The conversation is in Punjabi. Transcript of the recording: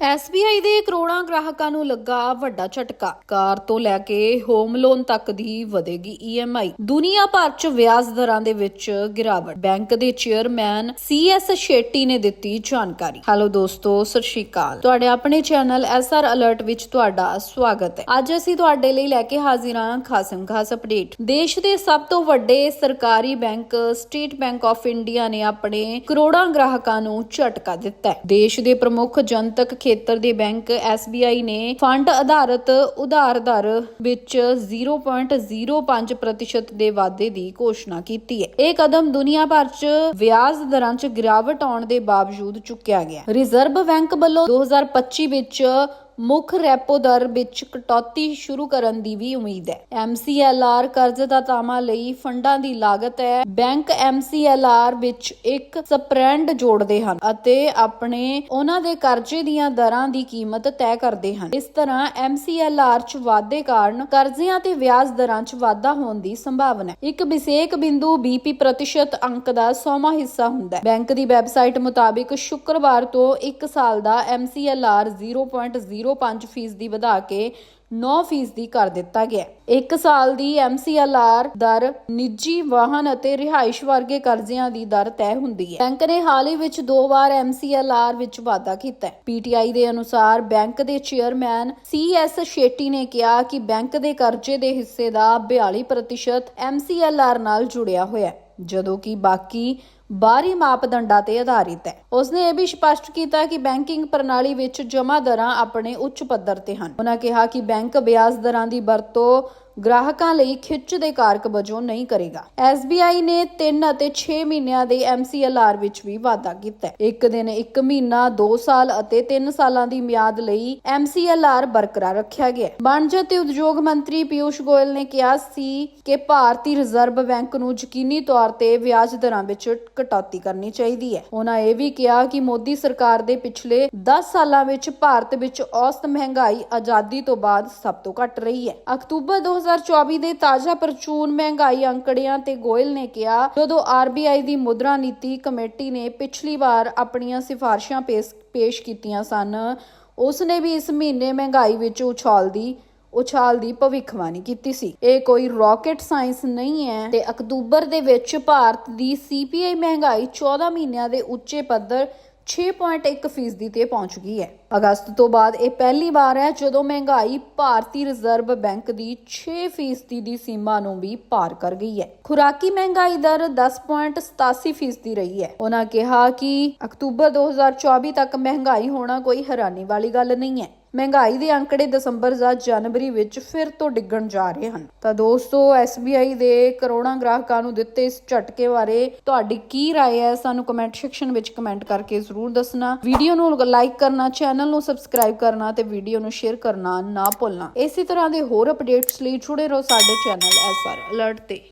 SBI ਦੇ ਕਰੋੜਾਂ ਗ੍ਰਾਹਕਾਂ ਨੂੰ ਲੱਗਾ ਵੱਡਾ ਝਟਕਾ। ਕਾਰ ਤੋਂ ਲੈ ਕੇ ਹੋਮ ਲੋਨ ਤੱਕ ਦੀ ਵਧੇਗੀ EMI ਦੁਨੀਆ ਭਰ 'ਚ ਵਿਆਜ ਦਰਾਂ ਦੇ ਵਿੱਚ ਗਿਰਾਵਟ। ਬੈਂਕ ਦੇ ਚੇਅਰਮੈਨ CS ਸ਼ੇਟੀ ਨੇ ਦਿੱਤੀ ਜਾਣਕਾਰੀ। ਹੈਲੋ ਦੋਸਤੋ, ਸਤਿ ਸ਼੍ਰੀ ਅਕਾਲ। ਤੁਹਾਡੇ ਆਪਣੇ ਚੈਨਲ SR ਅਲਰਟ ਵਿੱਚ ਤੁਹਾਡਾ ਸਵਾਗਤ ਹੈ। ਅੱਜ ਅਸੀਂ ਤੁਹਾਡੇ ਲਈ ਲੈ ਕੇ ਹਾਜ਼ਰ ਹਾਂ ਖਾਸਮ ਖਾਸ ਅਪਡੇਟ। ਦੇਸ਼ ਦੇ ਸਭ ਤੋਂ ਵੱਡੇ ਸਰਕਾਰੀ bank state bank of India ਨੇ ਆਪਣੇ ਕਰੋੜਾਂ ਗ੍ਰਾਹਕਾਂ ਨੂੰ ਝਟਕਾ ਦਿੱਤਾ ਹੈ। ਦੇਸ਼ ਦੇ ਪ੍ਰਮੁੱਖ ਜਨਤਕ ਖੇਤਰ ਦੇ ਬੈਂਕ SBI ਨੇ ਫੰਡ ਆਧਾਰਿਤ ਉਧਾਰ ਦਰ ਵਿੱਚ 0.05% ਪ੍ਰਤੀਸ਼ਤ ਦੇ ਵਾਧੇ ਦੀ ਘੋਸ਼ਣਾ ਕੀਤੀ ਹੈ। ਇਹ ਕਦਮ ਦੁਨੀਆ ਭਰ 'ਚ ਵਿਆਜ ਦਰਾਂ 'ਚ ਗਿਰਾਵਟ ਆਉਣ ਦੇ ਬਾਵਜੂਦ ਚੁੱਕਿਆ ਗਿਆ। ਰਿਜ਼ਰਵ ਬੈਂਕ ਵੱਲੋਂ 2025 ਵਿੱਚ ਮੁੱਖ ਰੈਪੋ ਦਰ ਵਿੱਚ ਕਟੌਤੀ ਸ਼ੁਰੂ ਕਰਨ ਦੀ ਵੀ ਉਮੀਦ ਹੈ। ਐਮਸੀਐਲਆਰ ਕਰਜ਼ਦਾਤਾਵਾਂ ਲਈ ਫੰਡਾਂ ਦੀ ਲਾਗਤ ਹੈ। ਬੈਂਕ ਐਮਸੀਐਲਆਰ ਵਿੱਚ ਇੱਕ ਸਪਰੈਂਡ ਜੋੜਦੇ ਹਨ ਅਤੇ ਆਪਣੇ ਉਹਨਾਂ ਦੇ ਕਰਜ਼ੇ ਦੀਆਂ ਦਰਾਂ ਦੀ ਕੀਮਤ ਤੈਅ ਕਰਦੇ ਹਨ। ਇਸ ਤਰ੍ਹਾਂ ਐਮਸੀਐਲਆਰ 'ਚ ਵਾਧੇ ਕਾਰਨ ਕਰਜ਼ਿਆਂ ਤੇ ਵਿਆਜ ਦਰਾਂ 'ਚ ਵਾਧਾ ਹੋਣ ਦੀ ਸੰਭਾਵਨਾ ਹੈ। ਇੱਕ ਵਿਸ਼ੇਕ ਬਿੰਦੂ ਬੀਪੀ ਪ੍ਰਤੀਸ਼ਤ ਅੰਕ ਦਾ 100ਵਾਂ ਹਿੱਸਾ ਹੁੰਦਾ ਹੈ। ਬੈਂਕ ਦੀ ਵੈਬਸਾਈਟ ਮੁਤਾਬਿਕ ਸ਼ੁੱਕਰਵਾਰ ਤੋਂ 1 ਸਾਲ ਦਾ ਐਮਸੀਐਲਆਰ 0.0 0.5% ਵਧਾ ਕੇ 9% ਕਰ ਦਿੱਤਾ ਗਿਆ। ਹੈ 1 ਸਾਲ ਦੀ MCLR ਦਰ ਨਿੱਜੀ ਵਾਹਨ ਅਤੇ ਰਿਹਾਇਸ਼ ਵਰਗੇ ਕਰਜ਼ਿਆਂ ਦੀ ਦਰ ਤੈਅ ਹੁੰਦੀ ਹੈ। ਬੈਂਕ ਨੇ ਹਾਲ ਹੀ ਵਿੱਚ ਦੋ ਵਾਰ MCLR ਵਿੱਚ ਵਾਧਾ ਕੀਤਾ ਹੈ। PTI ਦੇ ਅਨੁਸਾਰ ਬੈਂਕ ਦੇ ਚੇਅਰਮੈਨ CS ਸ਼ੇਟੀ ਨੇ ਕਿਹਾ ਕਿ ਬੈਂਕ ਦੇ ਕਰਜ਼ੇ ਦੇ ਹਿੱਸੇ ਦਾ 42% MCLR ਨਾਲ ਜੁੜਿਆ ਹੋਇਆ ਹੈ, ਜਦੋਂ ਕਿ ਬਾਕੀ ਬਾਹਰੀ ਮਾਪਦੰਡਾਂ ਤੇ ਆਧਾਰਿਤ ਹੈ। ਉਸਨੇ ਇਹ ਵੀ ਸਪਸ਼ਟ ਕੀਤਾ ਕਿ ਬੈਂਕਿੰਗ ਪ੍ਰਣਾਲੀ ਵਿੱਚ ਜਮ੍ਹਾਂ ਦਰਾਂ ਆਪਣੇ ਉੱਚ ਪੱਧਰ ਤੇ ਹਨ। ਉਹਨਾਂ ਕਿਹਾ ਕਿ ਬੈਂਕ ਵਿਆਜ ਦਰਾਂ ਦੀ ਵਰਤੋਂ ਗ੍ਰਾਹਕਾਂ ਲਈ ਖਿੱਚ ਦੇ ਕਾਰਕ ਵਜੋਂ ਨਹੀਂ ਕਰੇਗਾ। SBI ਨੇ 3 ਅਤੇ 6 ਮਹੀਨਿਆਂ ਦੇ MCLR ਵਿੱਚ ਵੀ ਵਾਧਾ ਕੀਤਾ ਹੈ। ਇੱਕ ਦਿਨ 1 ਮਹੀਨਾ 2 ਸਾਲ ਅਤੇ 3 ਸਾਲਾਂ ਦੀ ਮਿਆਦ ਲਈ MCLR ਬਰਕਰਾਰ ਰੱਖਿਆ ਗਿਆ ਵਣਜ ਤੇ ਉਦਯੋਗ ਮੰਤਰੀ ਪਿਊਸ਼ ਗੋਇਲ ਨੇ ਕਿਹਾ ਸੀ ਕਿ ਭਾਰਤੀ ਰਿਜ਼ਰਵ ਬੈਂਕ ਨੂੰ ਯਕੀਨੀ ਤੌਰ ਤੇ ਵਿਆਜ ਦਰਾਂ ਵਿੱਚ ਕਟੌਤੀ ਕਰਨੀ ਚਾਹੀਦੀ ਹੈ। ਉਹਨਾਂ ਇਹ ਵੀ ਕਿਹਾ ਕਿ ਮੋਦੀ ਸਰਕਾਰ ਦੇ ਪਿਛਲੇ 10 ਸਾਲਾਂ ਵਿੱਚ ਭਾਰਤ ਵਿੱਚ ਔਸਤ ਮਹਿੰਗਾਈ ਆਜ਼ਾਦੀ ਤੋਂ ਬਾਅਦ ਸਭ ਤੋਂ ਘੱਟ ਰਹੀ ਹੈ। ਅਕਤੂਬਰ 2024 ਦੇ ਤਾਜ਼ਾ ਪ੍ਰਚੂਨ ਮਹਿੰਗਾਈ ਅੰਕੜਿਆਂ ਤੇ ਗੋਇਲ ਨੇ ਕਿਹਾ, ਜਦੋਂ RBI ਦੀ ਮੁਦਰਾ ਨੀਤੀ ਕਮੇਟੀ ਨੇ ਪਿਛਲੀ ਵਾਰ ਆਪਣੀਆਂ ਸਿਫਾਰਸ਼ਾਂ ਪੇਸ਼ ਕੀਤੀਆਂ ਸਨ ਉਸ ਨੇ ਵੀ ਇਸ ਮਹੀਨੇ ਮਹਿੰਗਾਈ ਵਿੱਚ ਉਛਾਲ ਦੀ ਉਛਾਲ ਦੀ ਭਵਿੱਖਬਾਣੀ ਕੀਤੀ ਸੀ। ਇਹ ਕੋਈ ਰਾਕਟ ਸਾਇੰਸ ਨਹੀਂ ਹੈ ਤੇ ਅਕਤੂਬਰ ਦੇ ਵਿੱਚ ਭਾਰਤ ਦੀ CPI ਮਹਿੰਗਾਈ 14 ਮਹੀਨਿਆਂ ਦੇ ਉੱਚੇ ਪੱਧਰ 6.1 ਫੀਸਦੀ ਤੇ ਪਹੁੰਚ ਗਈ ਹੈ। ਅਗਸਤ ਤੋਂ ਬਾਅਦ ਇਹ ਪਹਿਲੀ ਵਾਰ ਹੈ ਜਦੋਂ ਮਹਿੰਗਾਈ ਭਾਰਤੀ ਰਿਜ਼ਰਵ ਬੈਂਕ ਦੀ 6 ਫੀਸਦੀ ਦੀ ਸੀਮਾ ਨੂੰ ਵੀ ਪਾਰ ਕਰ ਗਈ ਹੈ। ਖੁਰਾਕੀ ਮਹਿੰਗਾਈ ਦਰ 10.87 ਫੀਸਦੀ ਰਹੀ ਹੈ। ਉਹਨਾਂ ਕਿਹਾ ਕਿ ਅਕਤੂਬਰ 2024 ਤੱਕ ਮਹਿੰਗਾਈ ਹੋਣਾ ਕੋਈ ਹੈਰਾਨੀ ਵਾਲੀ ਗੱਲ ਨਹੀਂ ਹੈ। ਮਹਿੰਗਾਈ ਦੇ ਅੰਕੜੇ ਦਸੰਬਰ ਜਾਂ ਜਨਵਰੀ ਵਿੱਚ ਫਿਰ ਤੋਂ ਡਿੱਗਣ ਜਾ ਰਹੇ ਹਨ ਤਾਂ ਦੋਸਤੋ SBI ਦੇ ਕਰੋੜਾਂ ਗ੍ਰਾਹਕਾਂ ਨੂੰ ਦਿੱਤੇ ਇਸ ਝਟਕੇ ਬਾਰੇ ਤੁਹਾਡੀ ਕੀ رائے ਹੈ ਸਾਨੂੰ ਕਮੈਂਟ ਸੈਕਸ਼ਨ ਵਿੱਚ ਕਮੈਂਟ ਕਰਕੇ ਜ਼ਰੂਰ ਦੱਸਣਾ ਵੀਡੀਓ ਨੂੰ ਲਾਈਕ ਕਰਨਾ ਚੈਨਲ ਨੂੰ ਸਬਸਕ੍ਰਾਈਬ ਕਰਨਾ ਤੇ ਵੀਡੀਓ ਨੂੰ ਸ਼ੇਅਰ ਕਰਨਾ ਨਾ ਭੁੱਲਣਾ ਇਸੇ ਤਰ੍ਹਾਂ ਦੇ ਹੋਰ ਅਪਡੇਟਸ ਲਈ ਜੁੜੇ ਰਹੋ ਸਾਡੇ ਚੈਨਲ SR ਅਲਰਟ ਤੇ